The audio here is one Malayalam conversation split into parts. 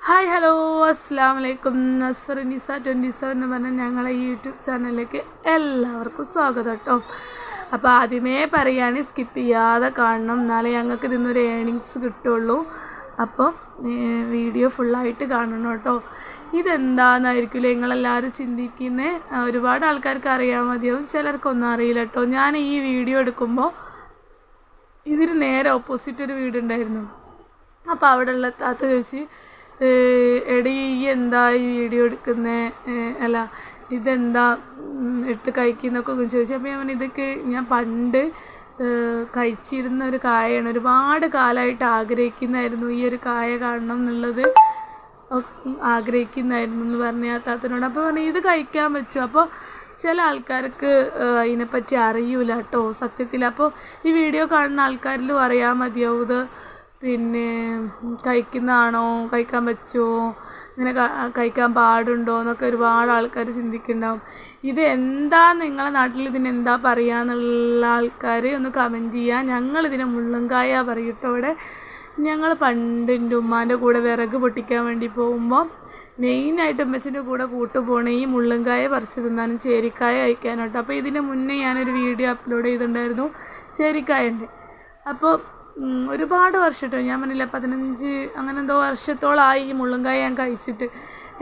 ഹായ് ഹലോ അസ്സാം വലൈക്കും നസ്ഫർ നിസ ട്വന്റി സെവൻ എന്ന് പറഞ്ഞ ഞങ്ങളെ യൂട്യൂബ് ചാനലിലേക്ക് എല്ലാവർക്കും സ്വാഗതം കേട്ടോ അപ്പോൾ ആദ്യമേ പറയുകയാണെങ്കിൽ സ്കിപ്പ് ചെയ്യാതെ കാണണം. എന്നാലേ ഞങ്ങൾക്ക് ഇതിന്നൊരു ഏണിങ്സ് കിട്ടുള്ളൂ. അപ്പോൾ വീഡിയോ ഫുള്ളായിട്ട് കാണണം കേട്ടോ ഇതെന്താന്നായിരിക്കും നിങ്ങളെല്ലാവരും ചിന്തിക്കുന്നത് ഒരുപാട് ആൾക്കാർക്ക് അറിയാൻ മതിയാവും. ചിലർക്കൊന്നും അറിയില്ല കേട്ടോ ഞാൻ ഈ വീഡിയോ എടുക്കുമ്പോൾ ഇതിന് നേരെ ഓപ്പോസിറ്റ് ഒരു വീടുണ്ടായിരുന്നു. അപ്പോൾ അവിടെ ഉള്ള താത്ത ചോദിച്ച് "ഏഹ് എടി ഈ എന്താ ഈ വീഡിയോ എടുക്കുന്നത് അല്ല ഇതെന്താ? എടുത്ത് കഴിക്കുന്നൊക്കെ ചോദിച്ചു. അപ്പോൾ ഞാൻ ഇതൊക്കെ ഞാൻ പണ്ട് കഴിച്ചിരുന്ന ഒരു കായയാണ്. ഒരുപാട് കാലമായിട്ട് ആഗ്രഹിക്കുന്നതായിരുന്നു ഈ ഒരു കായ കാണണം എന്നുള്ളത്. ആഗ്രഹിക്കുന്നതായിരുന്നു എന്ന് പറഞ്ഞ താത്തനോട്. അപ്പോൾ പറഞ്ഞു ഇത് കഴിക്കാൻ പറ്റും അപ്പോൾ ചില ആൾക്കാർക്ക് അതിനെപ്പറ്റി അറിയൂല കേട്ടോ സത്യത്തിൽ അപ്പോൾ ഈ വീഡിയോ കാണുന്ന ആൾക്കാരിലും അറിയാൻ മതിയാവും ഇത്. പിന്നെ കഴിക്കുന്നതാണോ? കഴിക്കാൻ പറ്റുമോ ഇങ്ങനെ കഴിക്കാൻ പാടുണ്ടോ? എന്നൊക്കെ ഒരുപാട് ആൾക്കാർ ചിന്തിക്കുന്നുണ്ടാവും. ഇത് എന്താ നിങ്ങളെ നാട്ടിൽ ഇതിനെന്താ പറയുക ആൾക്കാർ ഒന്ന് കമന്റ് ചെയ്യുക ഞങ്ങളിതിനെ മുള്ളങ്കായ പറയും കേട്ടോ ഇവിടെ. ഞങ്ങൾ പണ്ട് എന്റെ ഉമ്മാന്റെ കൂടെ വിറക് പൊട്ടിക്കാൻ വേണ്ടി പോകുമ്പോൾ മെയിനായിട്ട് ഉമ്മച്ചിന്റെ കൂടെ കൂട്ടു പോണേ ഈ മുള്ളങ്കായ പറിച്ച് തിന്നാനും ചേരിക്കായ കഴിക്കാനോട്ടോ. അപ്പോൾ ഇതിന് മുന്നേ ഞാനൊരു വീഡിയോ അപ്ലോഡ് ചെയ്തിട്ടുണ്ടായിരുന്നു. ചേരിക്കായന്റെ. അപ്പോൾ ഒരുപാട് വർഷം കേട്ടോ ഞാൻ പറഞ്ഞില്ല പതിനഞ്ച് അങ്ങനെ എന്തോ വർഷത്തോളമായി ഈ മുള്ളങ്കായ ഞാൻ കഴിച്ചിട്ട്.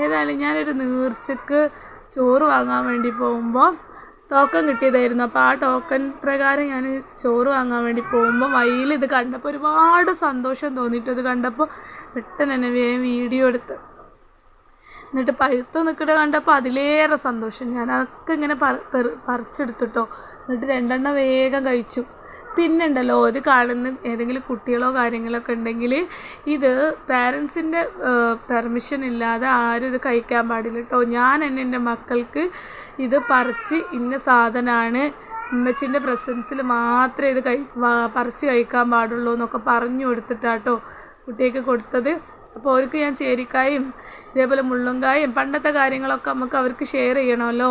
ഏതായാലും ഞാനൊരു നീർച്ചക്ക് ചോറ് വാങ്ങാൻ വേണ്ടി പോകുമ്പോൾ ടോക്കൺ കിട്ടിയതായിരുന്നു. അപ്പോൾ ആ ടോക്കൺ പ്രകാരം ഞാൻ ചോറ് വാങ്ങാൻ വേണ്ടി പോകുമ്പോൾ വഴിയിൽ ഇത് കണ്ടപ്പോൾ ഒരുപാട് സന്തോഷം തോന്നിയിട്ട് അത് കണ്ടപ്പോൾ പെട്ടെന്ന് തന്നെ വേഗം വീഡിയോ എടുത്ത്. എന്നിട്ട് പഴുത്ത് നിൽക്കുന്നത് കണ്ടപ്പോൾ അതിലേറെ സന്തോഷം. ഞാൻ അതൊക്കെ ഇങ്ങനെ പറ- പെറ്- പറിച്ചെടുത്തിട്ടോ എന്നിട്ട് രണ്ടെണ്ണം വേഗം കഴിച്ചു. പിന്നെ ഉണ്ടല്ലോ ഇത് കാണുന്ന ഏതെങ്കിലും കുട്ടികളോ കാര്യങ്ങളൊക്കെ ഉണ്ടെങ്കിൽ ഇത് പാരൻസിന്റെ പെർമിഷൻ ഇല്ലാതെ ആരും ഇത് കഴിക്കാൻ പാടില്ല കേട്ടോ ഞാൻ എന്നെ എന്റെ മക്കൾക്ക് ഇത് പറിച്ച് ഇന്ന സാധനമാണ് ഉമ്മച്ചിന്റെ പ്രസൻസിൽ മാത്രമേ ഇത് കഴി പറിച്ച് കഴിക്കാൻ പാടുള്ളൂ എന്നൊക്കെ പറഞ്ഞു കൊടുത്തിട്ടാട്ടോ കുട്ടിയൊക്കെ കൊടുത്തത്. അപ്പോൾ അവർക്ക് ഞാൻ ചേരിക്കായും ഇതേപോലെ മുള്ളുങ്കായും പണ്ടത്തെ കാര്യങ്ങളൊക്കെ നമുക്ക് അവർക്ക് ഷെയർ ചെയ്യണമല്ലോ.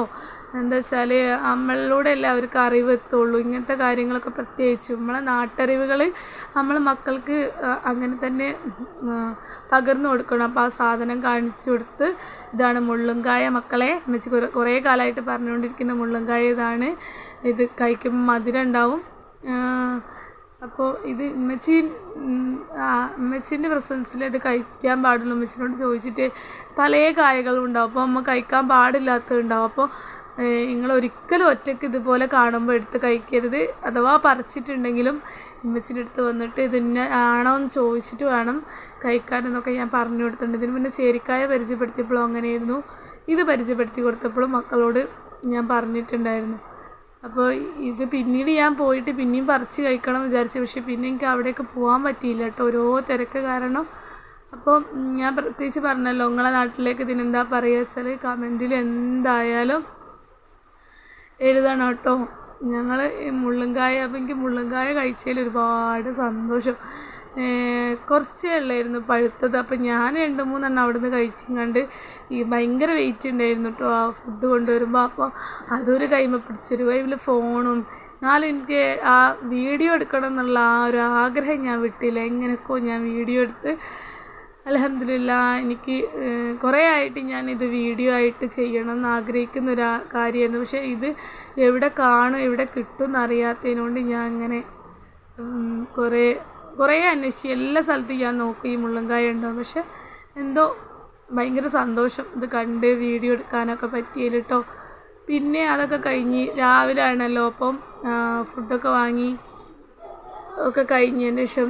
എന്താ വെച്ചാൽ നമ്മളിലൂടെ അല്ലേ അവർക്ക് അറിവ് എത്തുള്ളൂ ഇങ്ങനത്തെ കാര്യങ്ങളൊക്കെ പ്രത്യേകിച്ച് നമ്മളെ നാട്ടറിവുകൾ നമ്മൾ മക്കൾക്ക് അങ്ങനെ തന്നെ പകർന്നു കൊടുക്കണം. അപ്പോൾ ആ സാധനം കാണിച്ചു കൊടുത്ത് ഇതാണ് മുള്ളുങ്കായ മക്കളെ എന്നുവെച്ച് കുറേ കുറേ കാലമായിട്ട് പറഞ്ഞുകൊണ്ടിരിക്കുന്ന മുള്ളുങ്കായ ഇതാണ്. ഇത് കഴിക്കുമ്പോൾ മധുരം ഉണ്ടാവും. അപ്പോൾ ഇത് ഉമ്മച്ചി ഉമ്മച്ചീന്റെ പ്രസൻസിൽ ഇത് കഴിക്കാൻ പാടുള്ളൂ. ഉമ്മച്ചിനോട് ചോദിച്ചിട്ട് പല കായകളും ഉണ്ടാവും. അപ്പോൾ അമ്മ കഴിക്കാൻ പാടില്ലാത്തതുണ്ടാവും അപ്പോൾ നിങ്ങൾ ഒരിക്കലും ഒറ്റയ്ക്ക് ഇതുപോലെ കാണുമ്പോൾ എടുത്ത് കഴിക്കരുത്. അഥവാ പറിച്ചിട്ടുണ്ടെങ്കിലും ഉമ്മച്ചിന്റെ അടുത്ത് വന്നിട്ട് ഇതിന് ആണോ എന്ന് ചോദിച്ചിട്ട് വേണം കഴിക്കാനെന്നൊക്കെ ഞാൻ പറഞ്ഞു കൊടുത്തിട്ടുണ്ട്. ഇതിന് മുന്നേ ചേരിക്കായ പരിചയപ്പെടുത്തിയപ്പോഴും അങ്ങനെയായിരുന്നു. ഇത് പരിചയപ്പെടുത്തി കൊടുത്തപ്പോഴും മക്കളോട് ഞാൻ പറഞ്ഞിട്ടുണ്ടായിരുന്നു. അപ്പോൾ ഇത് പിന്നീട് ഞാൻ പോയിട്ട് പിന്നെയും പറിച്ച് കഴിക്കണം വിചാരിച്ചു. പക്ഷേ പിന്നെ എനിക്ക് അവിടേക്ക് പോകാൻ പറ്റിയില്ല കേട്ടോ. ഓരോ തിരക്ക് കാരണം. അപ്പോൾ ഞാൻ പ്രത്യേകിച്ച് പറഞ്ഞല്ലോ നിങ്ങളെ നാട്ടിലേക്ക് ഇതിനെന്താ പറയുക വെച്ചാൽ കമന്റിൽ എന്തായാലും എഴുതണം കേട്ടോ. ഞങ്ങൾ മുള്ളങ്കായ അപ്പം എനിക്ക് മുള്ളങ്കായ കഴിച്ചതിൽ ഒരുപാട് സന്തോഷം. കുറച്ചേ ഉള്ളായിരുന്നു പഴുത്തത്. അപ്പം ഞാൻ രണ്ട് മൂന്നെണ്ണം അവിടെ നിന്ന് കഴിച്ചിങ്ങാണ്ട് ഈ ഭയങ്കര വെയിറ്റ് ഉണ്ടായിരുന്നു കേട്ടോ ആ ഫുഡ് കൊണ്ടുവരുമ്പോൾ അപ്പോൾ അതൊരു കൈമ പിടിച്ചൊരു കൈമിൽ ഫോണും. എന്നാലും എനിക്ക് ആ വീഡിയോ എടുക്കണം എന്നുള്ള ആ ഒരു ആഗ്രഹം ഞാൻ വിട്ടില്ല. എങ്ങനെയൊക്കെയോ ഞാൻ വീഡിയോ എടുത്ത് അലഹമില്ല എനിക്ക് കുറേ ആയിട്ട് ഞാൻ ഇത് വീഡിയോ ആയിട്ട് ചെയ്യണം എന്ന് ആഗ്രഹിക്കുന്ന ഒരു കാര്യമായിരുന്നു. പക്ഷേ ഇത് എവിടെ കാണും എവിടെ കിട്ടും എന്നറിയാത്തതിനോണ്ട് ഞാൻ അങ്ങനെ കുറേ കുറേ അന്വേഷിച്ചു എല്ലാ സ്ഥലത്തും ഞാൻ നോക്കും ഈ മുള്ളങ്കായ ഉണ്ടാവും പക്ഷെ എന്തോ ഭയങ്കര സന്തോഷം ഇത് കണ്ട് വീഡിയോ എടുക്കാനൊക്കെ പറ്റിയില്ല കേട്ടോ പിന്നെ അതൊക്കെ കഴിഞ്ഞ് രാവിലെ ആണല്ലോ അപ്പം ഫുഡൊക്കെ വാങ്ങി ഒക്കെ കഴിഞ്ഞതിന് ശേഷം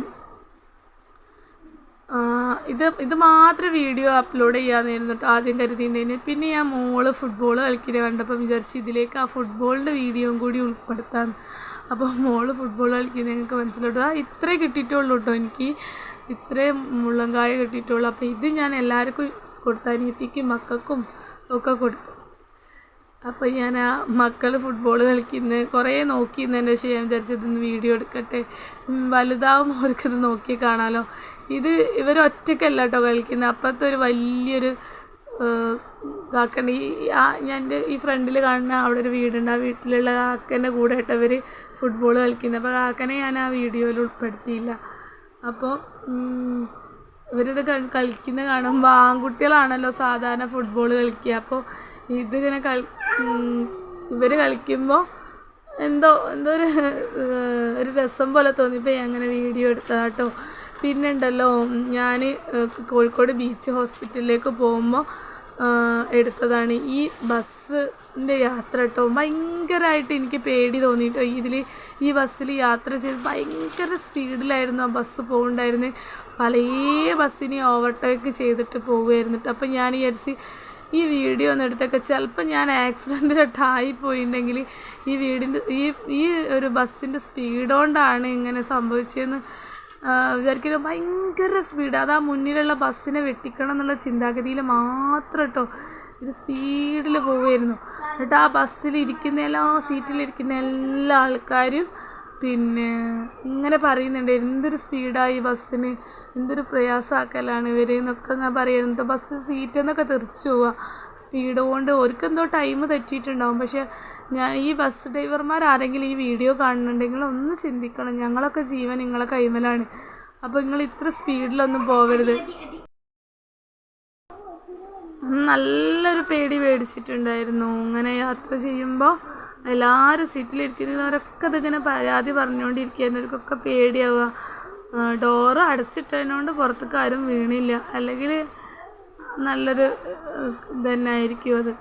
ഇത് ഇത് മാത്രം വീഡിയോ അപ്ലോഡ് ചെയ്യാമെന്നായിരുന്നു കേട്ടോ ആദ്യം കരുതിയിട്ടുണ്ടായിരുന്നു പിന്നെ ഞാൻ മോൾ ഫുട്ബോൾ കളിക്കുന്നത് കണ്ടപ്പോൾ വിചാരിച്ച് ഇതിലേക്ക് ആ ഫുട്ബോളിന്റെ വീഡിയോയും കൂടി ഉൾപ്പെടുത്താൻ. അപ്പോൾ മോൾ ഫുട്ബോൾ കളിക്കുന്നത് ഞങ്ങൾക്ക് മനസ്സിലോട്ട് ഇത്രേ കിട്ടിയിട്ടുള്ളൂ കേട്ടോ എനിക്ക്. ഇത്രേ മുള്ളങ്കായ കിട്ടിയിട്ടുള്ളൂ. അപ്പോൾ ഇത് ഞാൻ എല്ലാവർക്കും കൊടുത്ത അനിയത്തിക്കും മക്കൾക്കും ഒക്കെ കൊടുത്തു അപ്പോൾ ഞാൻ ആ മക്കൾ ഫുട്ബോൾ കളിക്കുന്ന കുറേ നോക്കിയിരുന്നതിന്റെ ശേഷം ഞാൻ വിചാരിച്ചതൊന്ന് വീഡിയോ എടുക്കട്ടെ. വലുതാവും അവർക്കത് നോക്കി കാണാമല്ലോ ഇത് ഇവർ ഒറ്റയ്ക്കല്ല കേട്ടോ കളിക്കുന്നത് അപ്പുറത്തെ ഒരു വലിയൊരു കാക്കണ്ട. ഈ ആ ഞാൻ എന്റെ ഈ ഫ്രണ്ടിൽ കാണുന്ന അവിടെ ഒരു വീടുണ്ട്. ആ വീട്ടിലുള്ള കാക്കന്റെ കൂടെ ഇട്ടവർ ഫുട്ബോൾ കളിക്കുന്നത് അപ്പോൾ കാക്കനെ ഞാൻ ആ വീഡിയോയിൽ ഉൾപ്പെടുത്തിയില്ല. അപ്പോൾ ഇവരിത് കളിക്കുന്ന കാണുമ്പോൾ ആൺകുട്ടികളാണല്ലോ സാധാരണ ഫുട്ബോൾ കളിക്കുക. അപ്പോൾ ഇതിങ്ങനെ കളി ഇവർ കളിക്കുമ്പോൾ എന്തോ എന്തോ ഒരു ഒരു രസം പോലെ തോന്നി. ഞാൻ അങ്ങനെ വീഡിയോ എടുത്തതാട്ടോ പിന്നെ ഉണ്ടല്ലോ ഞാൻ കോഴിക്കോട് ബീച്ച് ഹോസ്പിറ്റലിലേക്ക് പോകുമ്പോൾ എടുത്തതാണ്. ഈ ബസ്സിന്റെ യാത്ര കേട്ടോ ഭയങ്കരമായിട്ട് എനിക്ക് പേടി തോന്നിയിട്ടോ ഇതിൽ ഈ ബസ്സിൽ യാത്ര ചെയ്ത് ഭയങ്കര സ്പീഡിലായിരുന്നു ആ ബസ് പോകുന്നുണ്ടായിരുന്നത് പല ബസ്സിനെ ഓവർടേക്ക് ചെയ്തിട്ട് പോവുമായിരുന്നു കേട്ടോ അപ്പം ഞാൻ വിചാരിച്ച് ഈ വീഡിയോ ഒന്ന് എടുത്തൊക്കെ ചിലപ്പോൾ ഞാൻ ആക്സിഡന്റിലോട്ടായി പോയിട്ടുണ്ടെങ്കിൽ ഈ വീടിന്റെ ഈ ഈ ഒരു ബസ്സിന്റെ സ്പീഡോണ്ടാണ് ഇങ്ങനെ സംഭവിച്ചതെന്ന് വിചാരിക്കുന്നത് ഭയങ്കര സ്പീഡ്. അത് ആ മുന്നിലുള്ള ബസ്സിനെ വെട്ടിക്കണം എന്നുള്ള ചിന്താഗതിയിൽ മാത്രം കേട്ടോ ഇത് സ്പീഡിൽ പോവുമായിരുന്നു എന്നിട്ട് ആ ബസ്സിൽ ഇരിക്കുന്ന എല്ലാ സീറ്റിലിരിക്കുന്ന എല്ലാ ആൾക്കാരും പിന്നെ ഇങ്ങനെ പറയുന്നുണ്ട് എന്തൊരു സ്പീഡായി ബസ്സിന്? എന്തൊരു പ്രയാസമാക്കലാണ് ഇവർ എന്നൊക്കെ ഞാൻ പറയുന്നത് ബസ് സീറ്റ് നിന്നൊക്കെ തെറിച്ചു പോവുക സ്പീഡ് കൊണ്ട് ഓർക്കെന്തോ ടൈം തെറ്റിയിട്ടുണ്ടാവും. പക്ഷെ ഞാൻ ഈ ബസ് ഡ്രൈവർമാർ ആരെങ്കിലും ഈ വീഡിയോ കാണുന്നുണ്ടെങ്കിൽ ഒന്ന് ചിന്തിക്കണം. ഞങ്ങളൊക്കെ ജീവൻ നിങ്ങളെ കൈമലാണ്. അപ്പോൾ നിങ്ങൾ ഇത്ര സ്പീഡിലൊന്നും പോവരുത്. നല്ലൊരു പേടി പേടിച്ചിട്ടുണ്ടായിരുന്നു. ഇങ്ങനെ യാത്ര ചെയ്യുമ്പോൾ എല്ലാവരും സീറ്റിലിരിക്കുന്നവരൊക്കെ ഇതിങ്ങനെ പരാതി പറഞ്ഞുകൊണ്ടിരിക്കുകയായിരുന്നു അവർക്കൊക്കെ പേടിയാവുക ഡോറ് അടച്ചിട്ടതിനോണ്ട് പുറത്തേക്ക് ആരും വീണില്ല. അല്ലെങ്കിൽ നല്ലൊരു ഇതന്നെ ആയിരിക്കും അത്.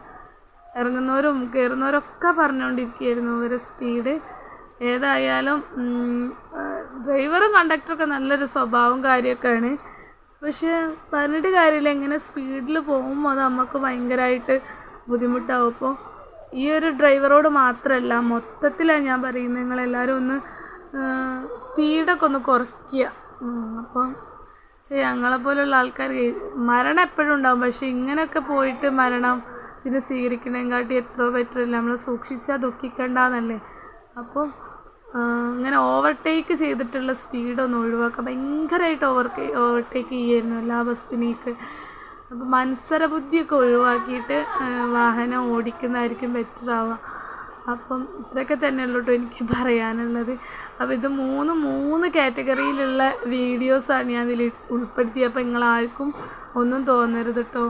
ഇറങ്ങുന്നവരും കയറുന്നവരൊക്കെ പറഞ്ഞുകൊണ്ടിരിക്കുകയായിരുന്നു ഇവരെ സ്പീഡ്. ഏതായാലും ഡ്രൈവറും കണ്ടക്ടറൊക്കെ നല്ലൊരു സ്വഭാവം കാര്യമൊക്കെയാണ്. പക്ഷേ പറഞ്ഞിട്ട് കാര്യമില്ല. ഇങ്ങനെ സ്പീഡിൽ പോകുമ്പോൾ അത് നമുക്ക് ഭയങ്കരമായിട്ട് ബുദ്ധിമുട്ടാവും അപ്പോൾ ഈ ഒരു ഡ്രൈവറോട് മാത്രമല്ല മൊത്തത്തിലാണ് ഞാൻ പറയുന്നത്. നിങ്ങളെല്ലാവരും ഒന്ന് സ്പീഡൊക്കെ ഒന്ന് കുറയ്ക്കുക. അപ്പം പക്ഷേ ഞങ്ങളെപ്പോലുള്ള ആൾക്കാർ മരണം എപ്പോഴും ഉണ്ടാവും. പക്ഷേ ഇങ്ങനെയൊക്കെ പോയിട്ട് മരണം പിന്നെ സ്വീകരിക്കണേക്കാട്ടി എത്രയോ ബെറ്റർ അല്ലേ? നമ്മൾ സൂക്ഷിച്ചാൽ ദുഃഖിക്കണ്ടെന്നല്ലേ? അപ്പം ആ, ഇങ്ങനെ ഓവർടേക്ക് ചെയ്തിട്ടുള്ള സ്പീഡൊന്ന് ഒഴിവാക്കുക ഭയങ്കരമായിട്ട് ഓവർ ഓവർടേക്ക് ചെയ്യായിരുന്നു എല്ലാ ബസ്സിനേക്ക് അപ്പം മത്സര ബുദ്ധിയൊക്കെ ഒഴിവാക്കിയിട്ട് വാഹനം ഓടിക്കുന്നതായിരിക്കും ബെറ്റർ ആവുക. അപ്പം ഇത്രയൊക്കെ തന്നെ ഉള്ളൂ കേട്ടോ എനിക്ക് പറയാനുള്ളത്. അപ്പോൾ ഇത് മൂന്ന് മൂന്ന് കാറ്റഗറിയിലുള്ള വീഡിയോസാണ് ഞാൻ ഇതിൽ ഉൾപ്പെടുത്തിയത്. അപ്പോൾ നിങ്ങളാർക്കും ഒന്നും തോന്നരുത് കേട്ടോ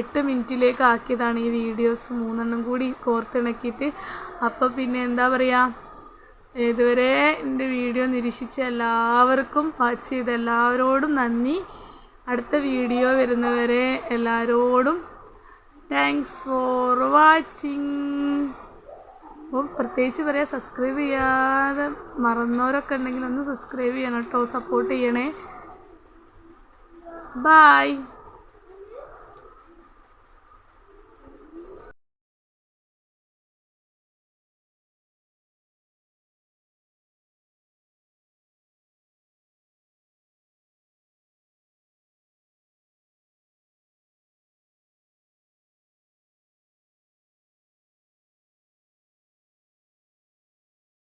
എട്ട് മിനിറ്റിലേക്ക് ആക്കിയതാണ് ഈ വീഡിയോസ്. മൂന്നെണ്ണം കൂടി കോർത്തിണക്കിയിട്ട്. അപ്പോൾ പിന്നെ എന്താ പറയുക ഇതുവരെ എന്റെ വീഡിയോ നിരീക്ഷിച്ച എല്ലാവർക്കും വാച്ച് ചെയ്ത എല്ലാവരോടും നന്ദി. അടുത്ത വീഡിയോ വരുന്നവരെ എല്ലാവരോടും താങ്ക്സ് ഫോർ വാച്ചിങ് അപ്പോൾ പ്രത്യേകിച്ച് പറയാം സബ്സ്ക്രൈബ് ചെയ്യാതെ മറന്നവരൊക്കെ ഉണ്ടെങ്കിൽ ഒന്ന് സബ്സ്ക്രൈബ് ചെയ്യണം കേട്ടോ സപ്പോർട്ട് ചെയ്യണേ. ബായ്